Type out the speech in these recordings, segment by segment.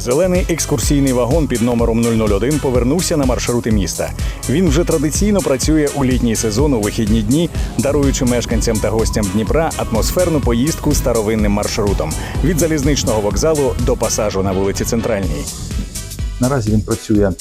Зелений екскурсійний вагон під номером 001 повернувся на маршрути міста. Він вже традиційно працює у літній сезон у вихідні дні, даруючи мешканцям та гостям Дніпра атмосферну поїздку старовинним маршрутом від залізничного вокзалу до пасажу на вулиці Центральній. Наразі він працює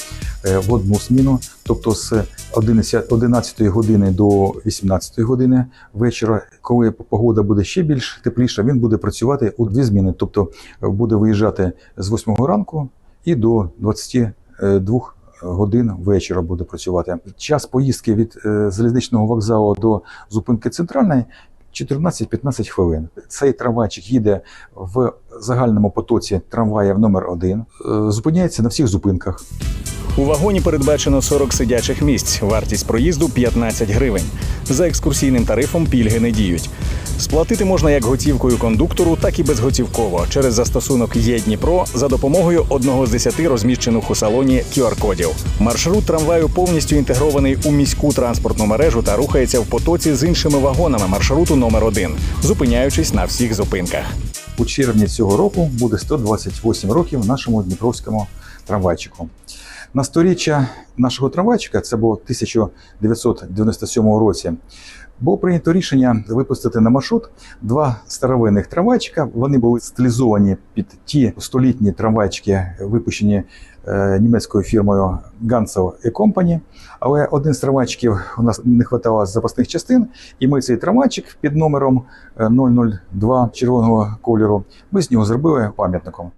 в одну зміну, тобто з 11 11 години до 18 години вечора. Коли погода буде ще більш тепліша, він буде працювати у дві зміни, тобто е, буде виїжджати з 8 ранку і до 22 годин вечора буде працювати. Час поїздки від е, залізничного вокзалу до зупинки центральної 14-15 хвилин. Цей трамвайчик їде в загальному потоці трамваїв номер 1 зупиняється на всіх зупинках. У вагоні передбачено 40 сидячих місць. Вартість проїзду 15 гривень. За екскурсійним тарифом пільги не діють. Сплатити можна як готівкою кондуктору, так і безготівково через застосунок «Є Дніпро» за допомогою одного з десяти розміщених у салоні QR-кодів. Маршрут трамваю повністю інтегрований у міську транспортну мережу та рухається в потоці з іншими вагонами маршруту номер 1 зупиняючись на всіх зупинках. У червні цього року буде 128 років нашому дніпровському трамвайчику. На сторіччя нашого трамвайчика, це було 1997 році, було прийнято рішення випустити на маршрут два старовинних трамвайчика. Вони були стилізовані під ті столітні трамвайчики, випущені е, німецькою фірмою Ganzel Company. Але один з трамвайчиків у нас не вистачало запасних частин, і ми цей трамвайчик під номером е, 002 червоного кольору. Ми з нього зробили пам'ятником.